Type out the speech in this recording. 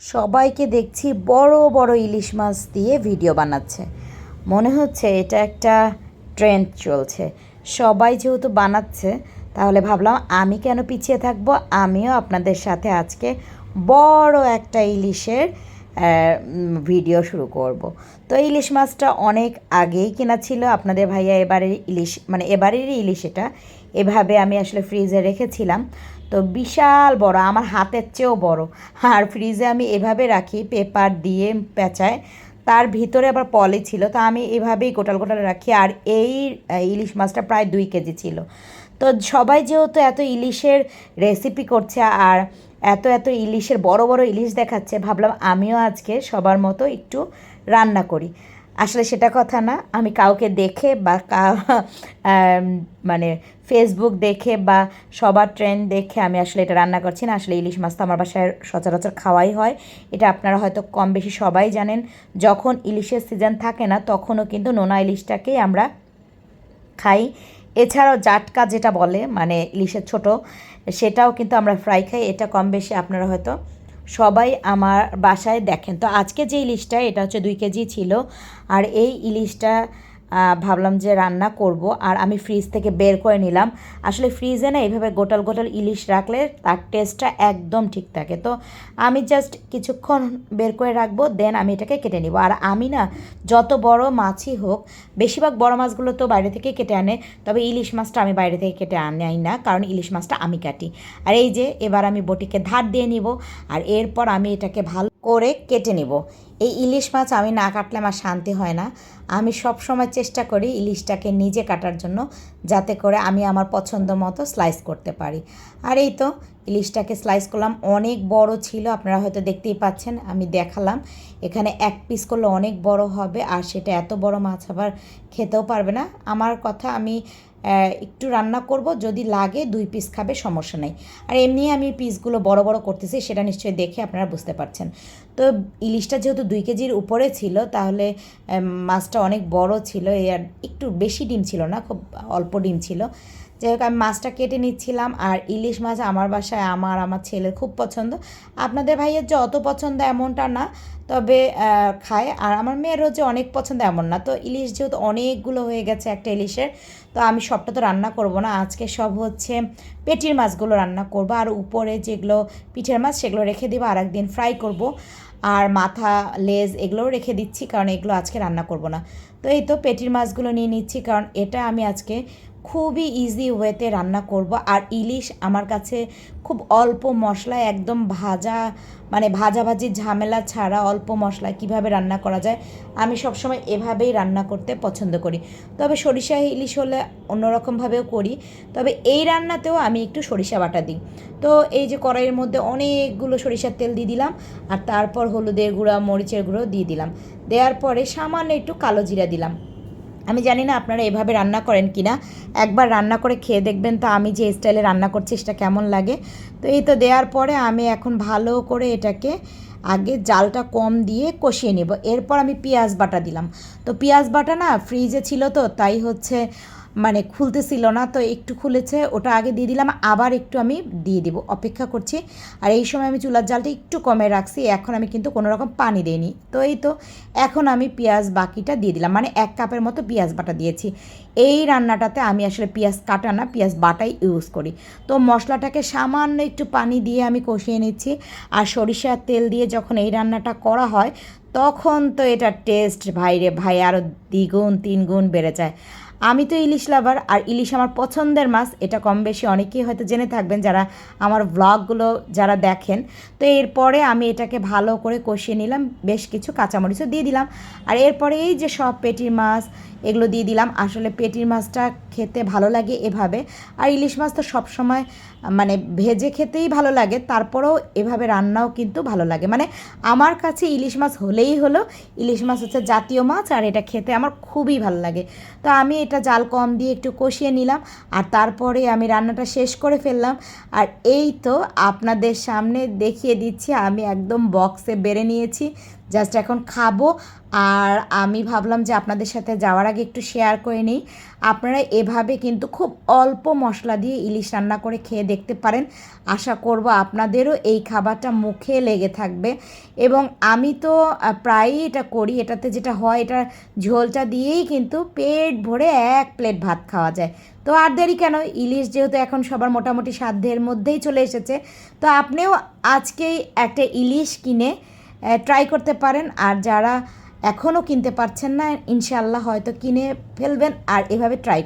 সবাইকে দেখছি বড় বড় ইলিশ মাছ দিয়ে ভিডিও বানাচ্ছে। মনে হচ্ছে এটা একটা ট্রেন্ড চলছে। সবাই যেহেতু বানাচ্ছে, তাহলে ভাবলাম আমি কেন পিছিয়ে থাকব? আমিও আপনাদের সাথে আজকে বড় একটা ইলিশের ভিডিও শুরু করব। তো ইলিশ মাছটা অনেক আগেই কেনা ছিল। আপনাদের ভাইয়া এবারের ইলিশ মানে এবারেরই ইলিশ এটা। এভাবে আমি আসলে ফ্রিজে রেখেছিলাম। তো বিশাল বড়, আমার হাতের চেয়েও বড়। আর ফ্রিজে আমি এভাবে রাখি পেপার দিয়ে পেঁচায়। তার ভিতরে আবার পলি ছিল, তো আমি এভাবেই গোটাল গোটাল রাখি। আর এই ইলিশ মাছটা প্রায় দুই কেজি ছিল। তো সবাই যেহেতু এত ইলিশের রেসিপি করছে আর এত এত ইলিশের বড় বড় ইলিশ দেখাচ্ছে, ভাবলাম আমিও আজকে সবার মতো একটু রান্না করি। আসলে সেটা কথা না। আমি কাউকে দেখে বা কা- মানে ফেসবুক দেখে বা সবার ট্রেন্ড দেখে আমি আসলে এটা রান্না করছি না। আসলে ইলিশ মাছ তো আমার বাসায় সচরাচর খাওয়াই হয়। এটা আপনারা হয়তো কম বেশি সবাই জানেন। যখন ইলিশের সিজন থাকে না, তখনও কিন্তু নোনা ইলিশটাকেই আমরা খাই। এছাড়াও জাটকা যেটা বলে মানে ইলিশের ছোট, সেটাও কিন্তু আমরা ফ্রাই খাই। এটা কম বেশি আপনারা হয়তো সবাই আমার বাসায় দেখেন। তো আজকে যে ইলিশটা, এটা হচ্ছে দুই কেজি ছিল। আর এই ইলিশটা ভাবলাম যে রান্না করব আর আমি ফ্রিজ থেকে বের করে নিলাম। আসলে ফ্রিজে না এইভাবে গোটাল গোটাল ইলিশ রাখলে তার টেস্টটা একদম ঠিক থাকে। তো আমি জাস্ট কিছুক্ষণ বের করে রাখব দেন আমি এটাকে কেটে নিব। আর আমি না যত বড় মাছই হোক, বেশিরভাগ বড় মাছগুলো তো বাইরে থেকে কেটে আনে, তবে ইলিশ মাছটা আমি বাইরে থেকে কেটে আনাই না, কারণ ইলিশ মাছটা আমি কাটি। আর এই যে, এবার আমি বটিকে ধার দিয়ে নিব, আর এরপর আমি এটাকে ভালো করে কেটে নিব। এই ইলিশ মাছ আমি না কাটলে আমার শান্তি হয় না। আমি সব সময় চেষ্টা করি ইলিশটাকে নিজে কাটার জন্য যাতে করে আমি আমার পছন্দ মতো স্লাইস করতে পারি। আর এই তো, ইলিশটাকে স্লাইস করলাম। অনেক বড় ছিল, আপনারা হয়তো দেখতেই পাচ্ছেন, আমি দেখালাম। এখানে এক পিস করলে অনেক বড় হবে, আর সেটা এত বড় মাছ আবার খেতেও পারবে না। আমার কথা আমি একটু রান্না করব, যদি লাগে দুই পিস খাবে, সমস্যা নেই। আর এমনি আমি পিসগুলো বড় বড় করতেছি, সেটা নিশ্চয়ই দেখে আপনারা বুঝতে পারছেন। তো ইলিশটা যেহেতু দুই কেজির উপরে ছিল, তাহলে মাছটা অনেক বড় ছিল এর একটু বেশি ডিম ছিল না, খুব অল্প ডিম ছিল। যাই হোক, আমি মাছটা কেটে নিচ্ছিলাম আর ইলিশ মাছ আমার বাসায়, আমার আমার ছেলের খুব পছন্দ। আপনাদের ভাইয়ের যে অত পছন্দ এমনটা না, তবে খায়। আর আমার মেয়েরও যে অনেক পছন্দ এমন না। তো ইলিশ যেহেতু অনেকগুলো হয়ে গেছে একটা ইলিশের, তো আমি সবটা তো রান্না করব না। আজকে সব হচ্ছে পেটির মাছগুলো রান্না করব। আর উপরে যেগুলো পিঠের মাছ, সেগুলো রেখে দেবো। আর একদিন ফ্রাই করব। আর মাথা, লেজ এগুলোও রেখে দিচ্ছি, কারণ এগুলো আজকে রান্না করব না। তো এই তো পেটির মাছগুলো নিয়ে নিচ্ছি, কারণ এটা আমি আজকে খুবই ইজি ওয়েতে রান্না করব। আর ইলিশ আমার কাছে খুব অল্প মশলায় একদম ভাজা মানে ভাজাভাজি ঝামেলা ছাড়া অল্প মশলায় কীভাবে রান্না করা যায়, আমি সবসময় এভাবেই রান্না করতে পছন্দ করি। তবে সরিষা ইলিশ হলে অন্যরকমভাবেও করি। তবে এই রান্নাতেও আমি একটু সরিষা বাটা দিই। তো এই যে কড়াইয়ের মধ্যে অনেকগুলো সরিষার তেল দিয়ে দিলাম, আর তারপর হলুদের গুঁড়া, মরিচের গুঁড়ো দিয়ে দিলাম। দেওয়ার পরে সামান্য একটু কালো জিরা দিলাম। আমি জানি না আপনারা এভাবে রান্না করেন কি না একবার রান্না করে খেয়ে দেখবেন তো আমি যে স্টাইলে রান্না করছি সেটা কেমন লাগে। তো এই তো দেওয়ার পরে আমি এখন ভালো করে এটাকে আগে জালটা কম দিয়ে কষিয়ে নেব। এরপর আমি পেঁয়াজ বাটা দিলাম। তো পেঁয়াজ বাটা না ফ্রিজে ছিল তো, তাই হচ্ছে মানে খুলতেছিল না, তো একটু খুলেছে, ওটা আগে দিয়ে দিলাম, আবার একটু আমি দিয়ে দিব, অপেক্ষা করছি। আর এই সময় আমি চুলার জালটা একটু কমে রাখছি, এখন আমি কিন্তু কোনো রকম পানি দিইনি। তো এই তো, এখন আমি পেঁয়াজ বাকিটা দিয়ে দিলাম মানে এক কাপের মতো পেঁয়াজ বাটা দিয়েছি। এই রান্নাটাতে আমি আসলে পেঁয়াজ কাটা না, পেঁয়াজ বাটাই ইউজ করি। তো মশলাটাকে সামান্য একটু পানি দিয়ে আমি কষিয়ে নিচ্ছি, আর সরিষার তেল দিয়ে যখন এই রান্নাটা করা হয়, তখন তো এটা টেস্ট ভাইরে ভাই আরও দ্বিগুণ, তিনগুণ বেড়ে যায়। আমি তো ইলিশ লাভার, আর ইলিশ আমার পছন্দের মাছ, এটা কম বেশি অনেকেই হয়তো জেনে থাকবেন যারা আমার ব্লগগুলো যারা দেখেন। তো এরপরে আমি এটাকে ভালো করে কষিয়ে নিলাম, বেশ কিছু কাঁচামরিচও দিয়ে দিলাম। আর এরপরে এই যে সব পেটির মাছ, এগুলো দিয়ে দিলাম। আসলে পেটির মাছটা খেতে ভালো লাগে এভাবে। আর ইলিশ মাছ তো সবসময় মানে ভেজে খেতেই ভালো লাগে, তারপরেও এভাবে রান্নাও কিন্তু ভালো লাগে। মানে আমার কাছে ইলিশ মাছ হলেই হলো, ইলিশ মাছ হচ্ছে জাতীয় মাছ, আর এটা খেতে আমার খুবই ভালো লাগে। তো আমি এটা জাল কম দিয়ে একটু কষিয়ে নিলাম আর তারপরে আমি রান্নাটা শেষ করে ফেললাম। আর এই তো আপনাদের সামনে দেখিয়ে দিচ্ছি, আমি একদম বক্সে বেড়ে নিয়েছি। জাস্ট এখন খাব। আর আমি ভাবলাম যে আপনাদের সাথে যাওয়ার আগে একটু শেয়ার করে নিই। আপনারা এভাবে কিন্তু খুব অল্প মশলা দিয়ে ইলিশ রান্না করে খেয়ে দেখতে পারেন। আশা করব আপনাদেরও এই খাবারটা মুখে লেগে থাকবে। এবং আমি তো প্রায়ই এটা করি। এটাতে যেটা হয়, এটা ঝোলটা দিয়েই কিন্তু পেট ভরে এক প্লেট ভাত খাওয়া যায়। তো আর দেরি কেন? ইলিশ যেহেতু এখন সবার মোটামুটি সাধ্যের মধ্যেই চলে এসেছে। তো আপনিও আজকেই একটা ইলিশ কিনে ট্রাই করতে পারেন। আর যারা এখনও কিনতে পারছেন না ইনশাল্লাহ হয়তো কিনে ফেলবেন আর এভাবে ট্রাই